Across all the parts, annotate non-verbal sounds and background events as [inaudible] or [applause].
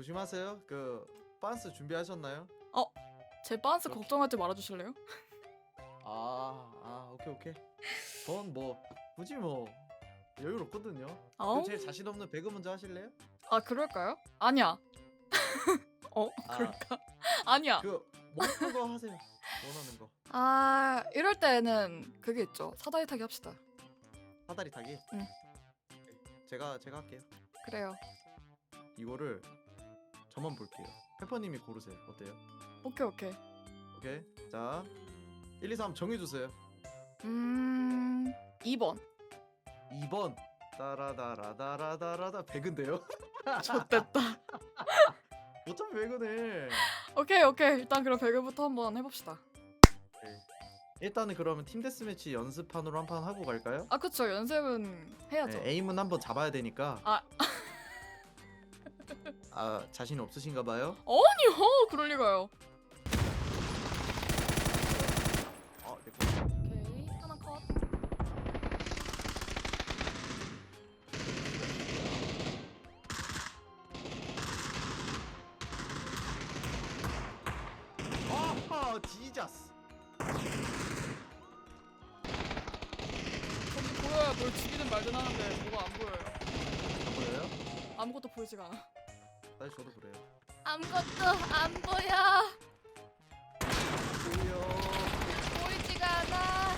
조심하세요. 그 빤스 준비하셨나요? 제 빤스 걱정하지 말아주실래요? 아, 아, 오케이 오케이. 전 뭐 굳이 뭐 여유롭거든요. 아우. 그럼 제일 자신 없는 배그 먼저 하실래요? 아 그럴까요? 아니야. [laughs] 어 아. 그럴까? [laughs] 아니야. 그 원하는 거 하세요. 원하는 거. 아 이럴 때는 그게 있죠. 사다리 타기 합시다. 사다리 타기. 응. 제가 제가 할게요. 그래요. 이거를 저만 볼게요. 페퍼님이 고르세요. 어때요? 오케이 오케이. 오케이. 자, 1, 2, 3 정해주세요. 음 2번. 2번. 따라다라다라다라다 배그인데요? 좋됐다. 어차피 배그네. 오케이 오케이. 일단 그럼 배그부터 한번 해봅시다. 일단은 그러면 팀 데스매치 연습판으로 한 판 하고 갈까요? 아 그쵸 연습은 해야죠. 네, 에임은 한번 잡아야 되니까. 아. 아 자신 없으신가 봐요? 아니요 그럴 리가요. 아, 내 거. 오케이 하나 컷. 지자스. 저기 보여야 뭘 죽이든 말든 하는데 뭐가 안 보여요. 보여요? 아무것도 보이지가 않아. 사실 저도 그래요. 아무것도 안 보여. 보여. 보이지가 않아.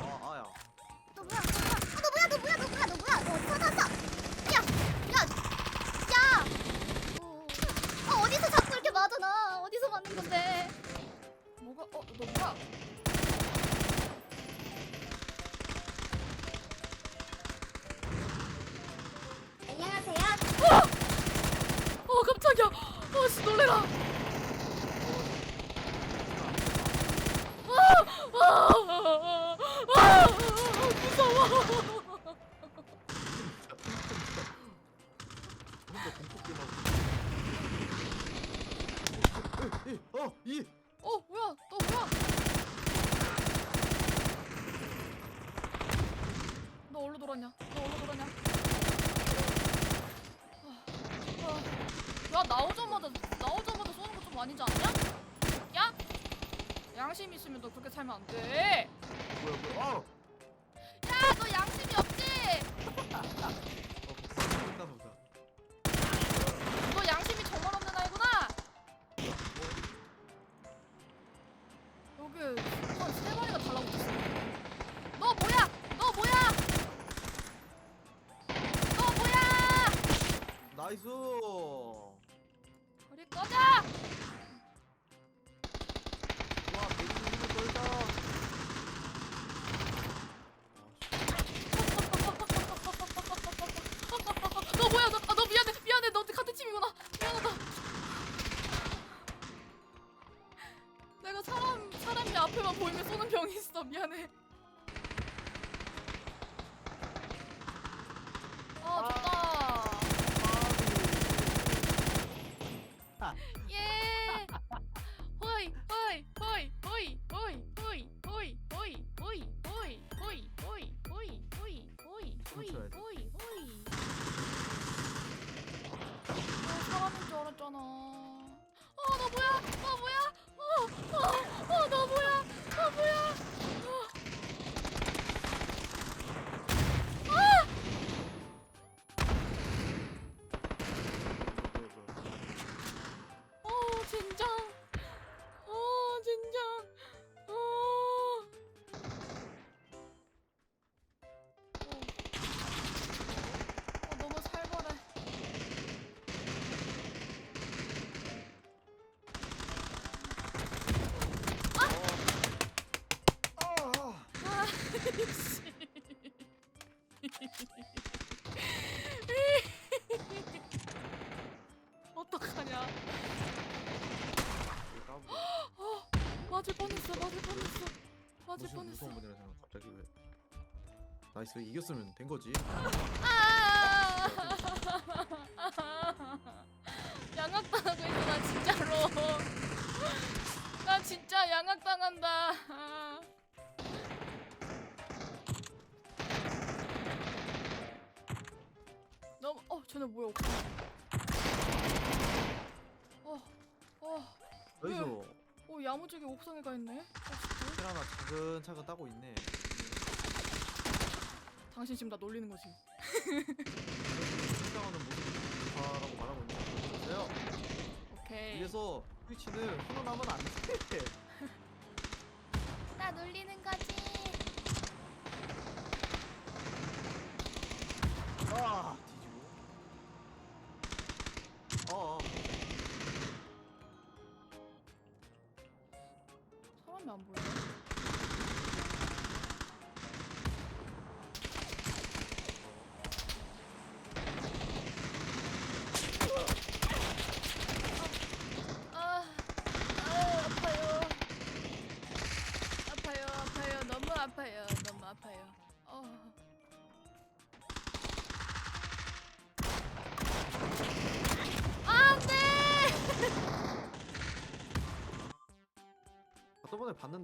어, 아, 아야. 너 뭐야? 너 뭐야? 너 뭐야? 너 뭐야? 너 뭐야? 너 어디서 났어? 야, 야, 야! 어, 어디서 자꾸 이렇게 맞아 나? 어디서 맞는 건데? 뭐가 어 너 뭐야? 깜짝이야. 놀래라. 아, 아, 아, 아, 무서워. 어, 이. 어 뭐야? 너 뭐야? 너 어디로 돌았냐? 너 어디로 돌았냐? 아, 아. 야 나오자마자 나오자마자 쏘는 거 좀 아니지 않냐? 야? 양심 있으면 너 그렇게 살면 안 돼. 뭐야, 뭐야. 어. 야 너 양심이 없지? 어, [laughs] 보다. 너 양심이 정말 없는 아이구나. 여기 한세 마리 뭐야? 너, 아, 너 미안해, 미안해. 너 같은 팀이구나. 미안하다. 내가 사람 사람이 앞에만 보이면 쏘는 병이 있어. 미안해. 뭐야? 어, 맞을 뻔했어. 맞을 뻔했어. 맞을 뻔했어. 무서운 분이라 갑자기 왜? 나이스 이겼으면 된 거지. 아! [laughs] 양악당하고 있어 나 진짜로. [laughs] 나 진짜 양악당한다. [laughs] 너무 어 쟤네 뭐야? 어, 어, 여기서 어 야무지게 옥상에 가 있네 어, 진짜? 킬 하나 차근차근 따고 있네. 당신 지금 나 놀리는 거지 성장하는 모습이 좋다라고 말하고 있는 거 보세요. 오케이 위에서 트위치는 훈훈하면 안 돼. [laughs] 나 놀리는 거지. 아 怎么不？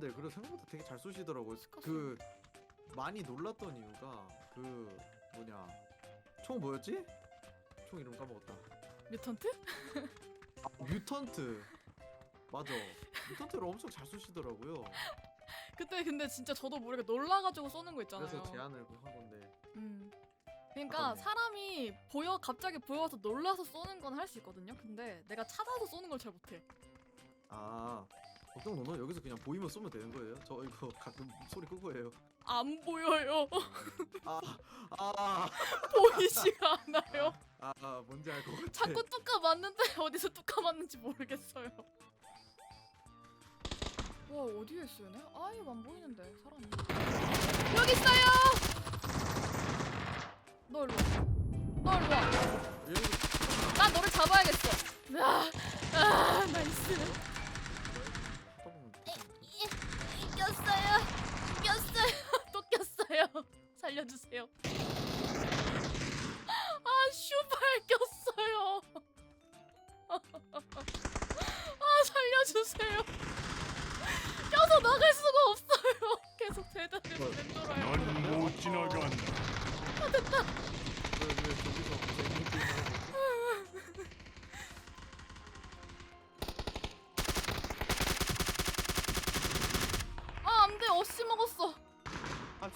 봤는데 그래 생각보다 되게 잘 쏘시더라고요. 그 많이 놀랐던 이유가 그 뭐냐 총 뭐였지? 총 이름 까먹었다. 뮤턴트? 아, 뮤턴트. 맞아. 뮤턴트를 엄청 잘 쏘시더라고요. 그때 근데 진짜 저도 모르게 놀라가지고 쏘는 거 있잖아요. 그래서 제안을 한 건데. 음. 그러니까 아깝네. 사람이 보여 갑자기 보여서 놀라서 쏘는 건 할 수 있거든요. 근데 내가 찾아서 쏘는 걸 잘 못해. 아 어떤 너는 여기서 그냥 보이면 쏘면 되는 거예요? 저 이거 [laughs] 가끔 소리 끄고 해요. 안 보여요. 아, 아, [laughs] 보이지가 않아요. 아, 아 뭔지 알 것 같아. 자꾸 뚜까 맞는데 [laughs] 어디서 뚜까 맞는지 모르겠어요. 와 어디에 있어요, 네? 아예 안 보이는데 사람이. 여기 있어요.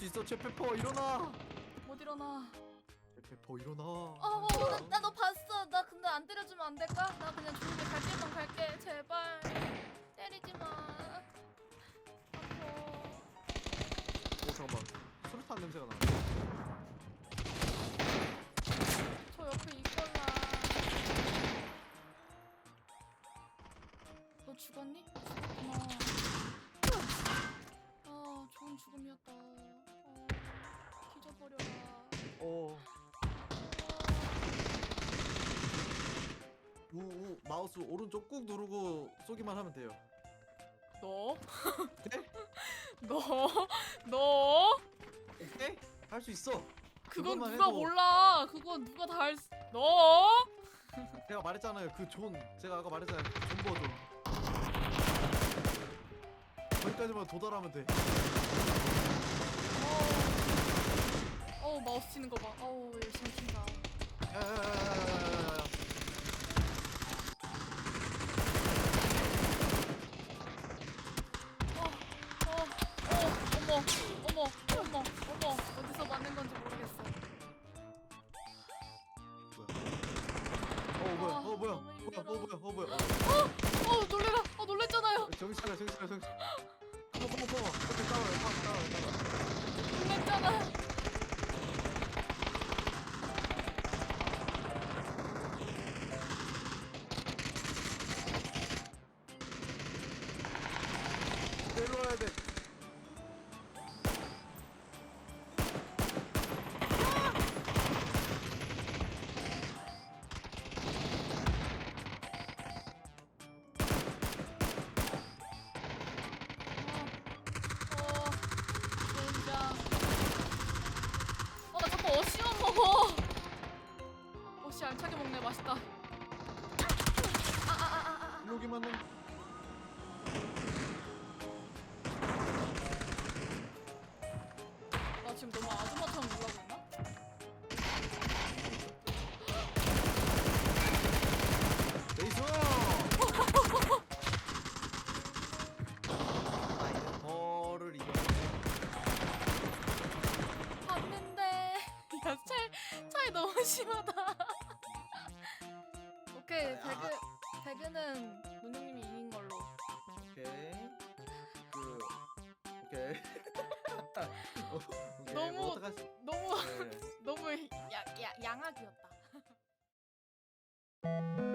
수 있어 제페퍼 일어나. 못 일어나. 제페퍼 일어나. 어, 나 너 봤어. 나 근데 안 때려주면 안 될까? 나 그냥 조용히 갈 길만 갈게. 제발 때리지 마. 아파. 오 잠깐만 수류탄 냄새가 나. 마우스 오른쪽 꾹 누르고 쏘기만 하면 돼요. 너? 네? [laughs] 너? 너? 오케이? 할 수 있어. 그건 그것만 누가 해도- 몰라. 그건 누가 다할 수... 너? [laughs] 제가 말했잖아요. 그 존 제가 아까 말했잖아요. 존 버전. 거기까지만 도달하면 돼. 어, 어 마우스 치는 거 봐. 어우 열심히 친다. 야야야야야야야 어, 뭐야, 어, 뭐야, 배그는 문영님이 이긴 걸로. 오케이. 그 오케이. 어, [laughs] 오케이. 너무- 뭐 어떡하지? 너무 네. [laughs] 너무 야, 야, 양악이었다. [laughs]